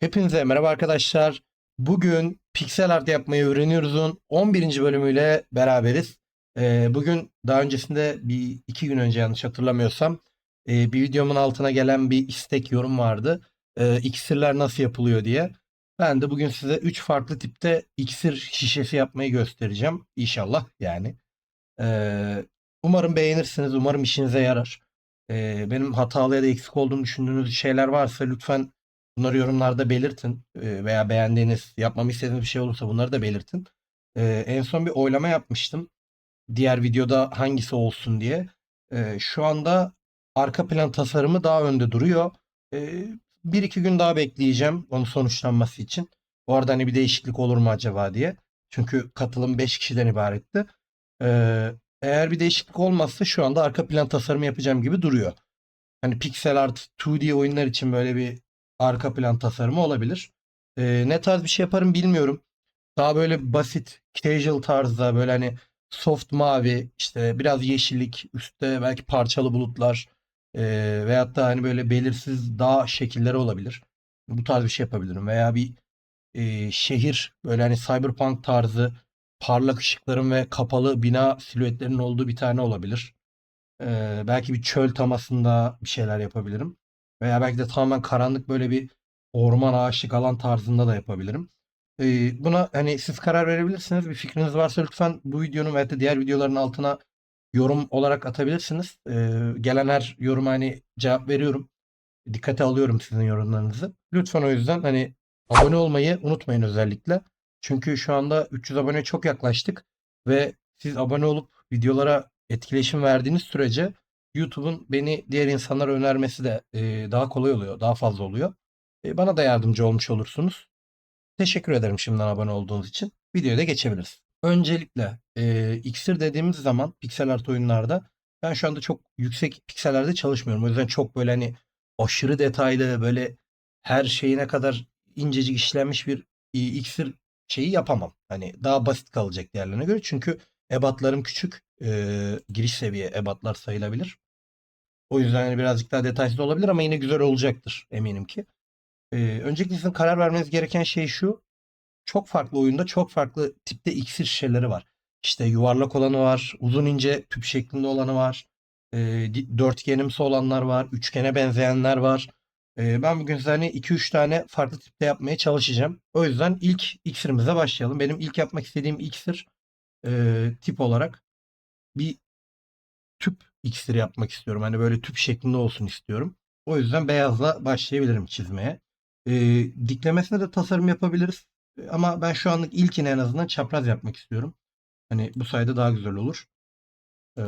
Hepinize merhaba arkadaşlar. Bugün piksel art yapmayı öğreniyoruz'un 11. bölümüyle beraberiz. Ee, bugün daha öncesinde bir iki gün önce yanlış hatırlamıyorsam e, bir videomun altına gelen bir istek yorum vardı. Ee, iksirler nasıl yapılıyor diye. Ben de bugün size 3 farklı tipte iksir şişesi yapmayı göstereceğim. İnşallah yani. Ee, umarım beğenirsiniz. Umarım işinize yarar. Benim hatalı ya da eksik olduğumu düşündüğünüz şeyler varsa lütfen bunları yorumlarda belirtin. Ee, veya beğendiğiniz, yapmamı istediğiniz bir şey olursa bunları da belirtin. Ee, en son bir oylama yapmıştım. Diğer videoda hangisi olsun diye. Ee, şu anda arka plan tasarımı daha önde duruyor. Bir iki gün daha bekleyeceğim onun sonuçlanması için. Bu arada hani bir değişiklik olur mu acaba diye. Çünkü katılım 5 kişiden ibaretti. Eğer bir değişiklik olmazsa şu anda arka plan tasarımı yapacağım gibi duruyor. Hani pixel art 2D oyunlar için böyle bir arka plan tasarımı olabilir. Ee, ne tarz bir şey yaparım bilmiyorum. Daha böyle basit, casual tarzda böyle hani soft mavi, işte biraz yeşillik, üstte belki parçalı bulutlar e, veyahut da hani böyle belirsiz dağ şekilleri olabilir. Bu tarz bir şey yapabilirim. Veya bir e, şehir böyle hani cyberpunk tarzı parlak ışıkların ve kapalı bina silüetlerinin olduğu bir tane olabilir. Ee, belki bir çöl temasında bir şeyler yapabilirim. Veya belki de tamamen karanlık böyle bir orman ağaçlık alan tarzında da yapabilirim. Ee, buna hani siz karar verebilirsiniz. Bir fikriniz varsa lütfen bu videonun veya da diğer videoların altına yorum olarak atabilirsiniz. Ee, gelen her yoruma hani cevap veriyorum. Dikkate alıyorum sizin yorumlarınızı. Lütfen o yüzden hani abone olmayı unutmayın özellikle. Çünkü şu anda 300 abone çok yaklaştık ve siz abone olup videolara etkileşim verdiğiniz sürece YouTube'un beni diğer insanlara önermesi de e, daha kolay oluyor, daha fazla oluyor. E, bana da yardımcı olmuş olursunuz. Teşekkür ederim şimdiden abone olduğunuz için. Videoya da geçebiliriz. Öncelikle e, iksir dediğimiz zaman piksel art oyunlarda ben şu anda çok yüksek piksellerde çalışmıyorum. O yüzden çok böyle hani aşırı detaylı böyle her şeyine kadar incecik işlenmiş bir e, iksir şeyi yapamam. Hani daha basit kalacak diğerlerine göre. Çünkü ebatlarım küçük. E, giriş seviye ebatlar sayılabilir. O yüzden hani birazcık daha detaysız olabilir ama yine güzel olacaktır eminim ki. E, öncelikle sizin karar vermeniz gereken şey şu. Çok farklı oyunda çok farklı tipte iksir şişeleri var. İşte yuvarlak olanı var, uzun ince tüp şeklinde olanı var, e, dörtgenimsi olanlar var, üçgene benzeyenler var. E, ben bugün size hani 2-3 tane farklı tipte yapmaya çalışacağım. O yüzden ilk iksirimize başlayalım. Benim ilk yapmak istediğim iksir e, tip olarak bir tüp iksiri yapmak istiyorum. Hani böyle tüp şeklinde olsun istiyorum. O yüzden beyazla başlayabilirim çizmeye. E, diklemesine de tasarım yapabiliriz. Ama ben şu anlık ilkini en azından çapraz yapmak istiyorum. Hani bu sayede daha güzel olur. Ee,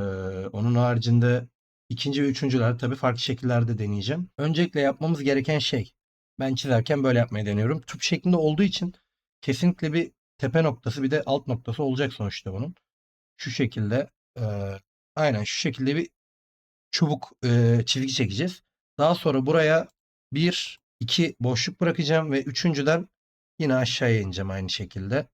onun haricinde ikinci ve üçüncüler tabii farklı şekillerde deneyeceğim. Öncelikle yapmamız gereken şey. Ben çizerken böyle yapmayı deniyorum. Tüp şeklinde olduğu için kesinlikle bir tepe noktası bir de alt noktası olacak sonuçta bunun. Şu şekilde e, aynen şu şekilde bir çubuk e, çizgi çekeceğiz. Daha sonra buraya bir iki boşluk bırakacağım ve üçüncüden yine aşağıya ineceğim aynı şekilde.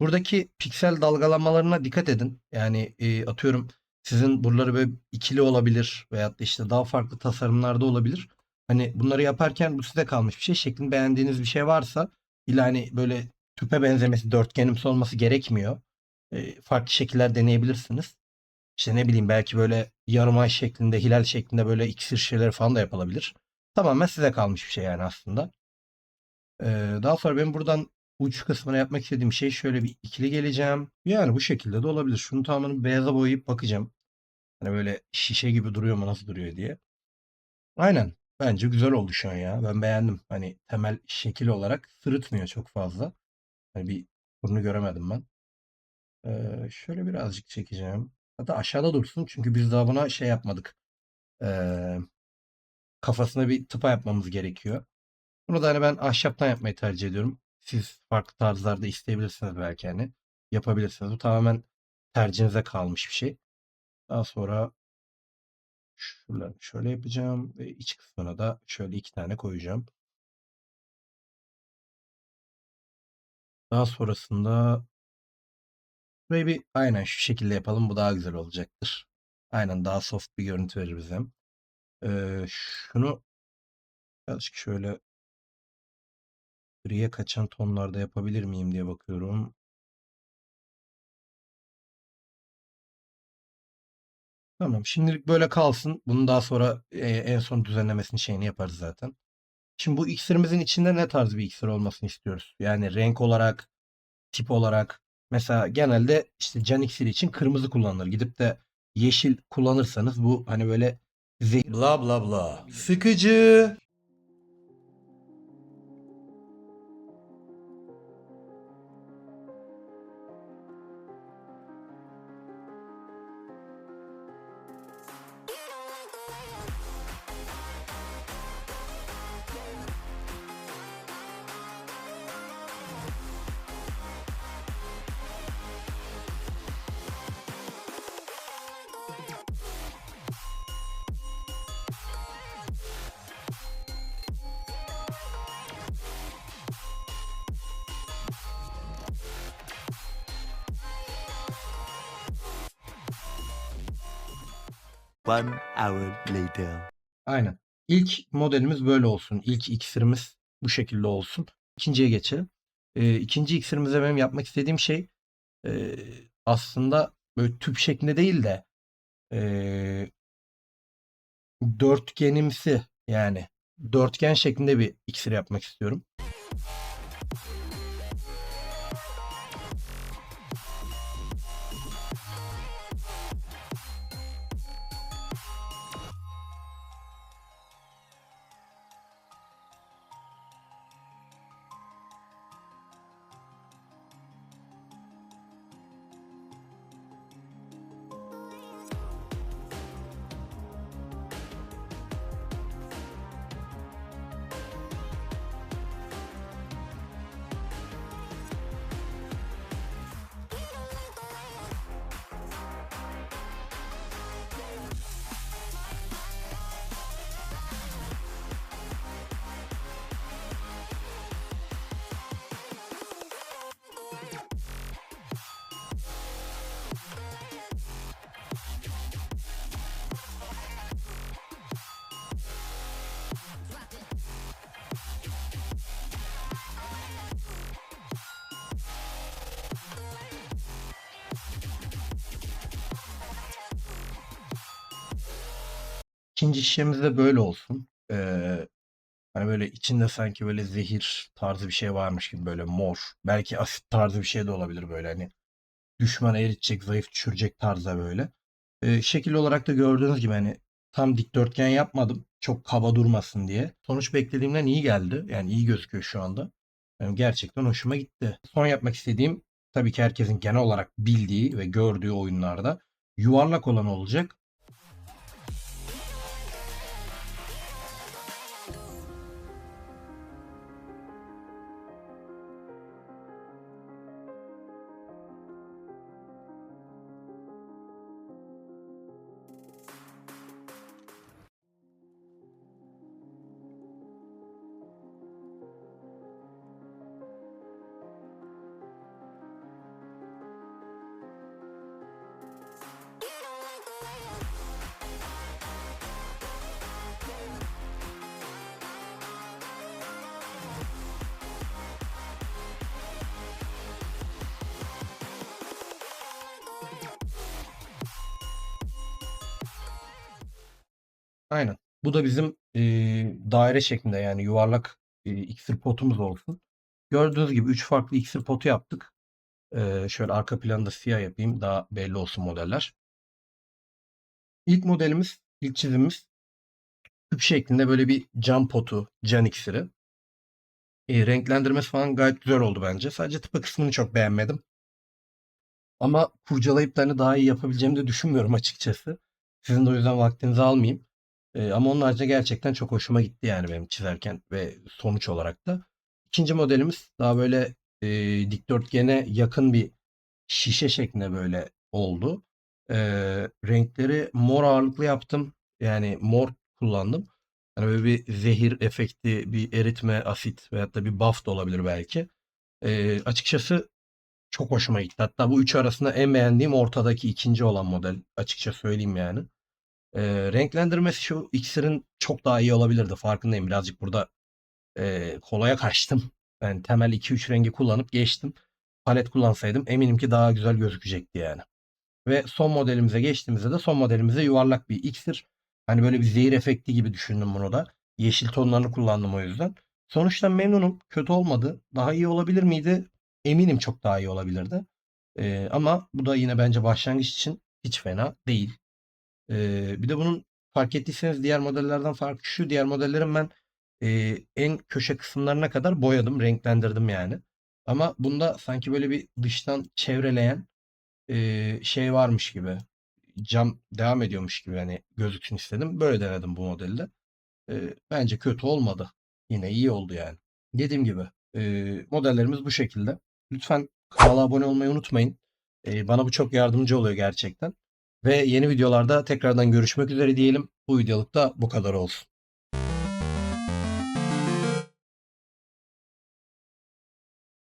Buradaki piksel dalgalanmalarına dikkat edin. Yani e, atıyorum sizin buraları böyle ikili olabilir veyahut da işte daha farklı tasarımlarda olabilir. Hani bunları yaparken bu size kalmış bir şey. Şeklini beğendiğiniz bir şey varsa illa hani böyle tüpe benzemesi, dörtgenimsi olması gerekmiyor. E, farklı şekiller deneyebilirsiniz. İşte ne bileyim belki böyle yarım ay şeklinde, hilal şeklinde böyle iksir şişeleri falan da yapılabilir. Tamamen size kalmış bir şey yani aslında. Ee, daha sonra ben buradan uç kısmına yapmak istediğim şey şöyle bir ikili geleceğim. Yani bu şekilde de olabilir. Şunu tamamen beyaza boyayıp bakacağım. Hani böyle şişe gibi duruyor mu nasıl duruyor diye. Aynen. Bence güzel oldu şu an ya. Ben beğendim. Hani temel şekil olarak sırıtmıyor çok fazla. Hani bir bunu göremedim ben. Ee, şöyle birazcık çekeceğim. Hatta aşağıda dursun çünkü biz daha buna şey yapmadık. Ee, kafasına bir tıpa yapmamız gerekiyor. Bunu da hani ben ahşaptan yapmayı tercih ediyorum. Siz farklı tarzlarda isteyebilirsiniz belki hani. Yapabilirsiniz. Bu tamamen tercihinize kalmış bir şey. Daha sonra şuraları şöyle yapacağım ve iç kısmına da şöyle iki tane koyacağım. Daha sonrasında burayı bir aynen şu şekilde yapalım. Bu daha güzel olacaktır. Aynen daha soft bir görüntü verir bize. Ee, şunu birazcık şöyle Griye kaçan tonlarda yapabilir miyim diye bakıyorum. Tamam. Şimdilik böyle kalsın. Bunu daha sonra e, en son düzenlemesini şeyini yaparız zaten. Şimdi bu iksirimizin içinde ne tarz bir iksir olmasını istiyoruz? Yani renk olarak, tip olarak. Mesela genelde işte can iksiri için kırmızı kullanılır. Gidip de yeşil kullanırsanız bu hani böyle zehir bla bla bla. Sıkıcı. One hour later. Aynen. İlk modelimiz böyle olsun. İlk iksirimiz bu şekilde olsun. İkinciye geçelim. Ee, ikinci iksirimize benim yapmak istediğim şey e, aslında böyle tüp şeklinde değil de e, dörtgenimsi yani dörtgen şeklinde bir iksir yapmak istiyorum. İkinci şişemiz de böyle olsun. Ee, hani böyle içinde sanki böyle zehir tarzı bir şey varmış gibi böyle mor. Belki asit tarzı bir şey de olabilir böyle hani. Düşmanı eritecek, zayıf düşürecek tarzda böyle. Ee, şekil olarak da gördüğünüz gibi hani tam dikdörtgen yapmadım. Çok kaba durmasın diye. Sonuç beklediğimden iyi geldi. Yani iyi gözüküyor şu anda. Yani gerçekten hoşuma gitti. Son yapmak istediğim tabii ki herkesin genel olarak bildiği ve gördüğü oyunlarda yuvarlak olan olacak. Aynen. Bu da bizim eee, daire şeklinde yani yuvarlak eee, iksir potumuz olsun. Gördüğünüz gibi 3 farklı iksir potu yaptık. Eee, şöyle arka planı da siyah yapayım daha belli olsun modeller. İlk modelimiz, ilk çizimimiz küp şeklinde böyle bir cam potu, can iksiri. Eee, renklendirmesi falan gayet güzel oldu bence. Sadece tıpa kısmını çok beğenmedim. Ama kurcalayıp da hani daha iyi yapabileceğimi de düşünmüyorum açıkçası. Sizin de o yüzden vaktinizi almayayım. Ama onun haricinde gerçekten çok hoşuma gitti yani benim çizerken ve sonuç olarak da. İkinci modelimiz daha böyle e, dikdörtgene yakın bir şişe şeklinde böyle oldu. Ee, renkleri mor ağırlıklı yaptım. Yani mor kullandım. Hani böyle bir zehir efekti, bir eritme, asit veyahut da bir buff da olabilir belki. Ee, açıkçası çok hoşuma gitti. Hatta bu üçü arasında en beğendiğim ortadaki ikinci olan model. Açıkça söyleyeyim yani. Ee, renklendirmesi şu iksirin çok daha iyi olabilirdi. Farkındayım. Birazcık burada e, kolaya kaçtım. Yani temel 2-3 rengi kullanıp geçtim. Palet kullansaydım eminim ki daha güzel gözükecekti yani. Ve son modelimize geçtiğimizde de son modelimize yuvarlak bir iksir. Hani böyle bir zehir efekti gibi düşündüm bunu da. Yeşil tonlarını kullandım o yüzden. Sonuçta memnunum. Kötü olmadı. Daha iyi olabilir miydi? Eminim çok daha iyi olabilirdi. Ee, ama bu da yine bence başlangıç için hiç fena değil. Ee, bir de bunun fark ettiyseniz diğer modellerden farkı şu. Diğer modellerin ben e, en köşe kısımlarına kadar boyadım, renklendirdim yani. Ama bunda sanki böyle bir dıştan çevreleyen e, şey varmış gibi. Cam devam ediyormuş gibi hani gözüksün istedim. Böyle denedim bu modelde. E, bence kötü olmadı. Yine iyi oldu yani. Dediğim gibi e, modellerimiz bu şekilde. Lütfen kanala abone olmayı unutmayın. E, bana bu çok yardımcı oluyor gerçekten. Ve yeni videolarda tekrardan görüşmek üzere diyelim. Bu videoluk da bu kadar olsun.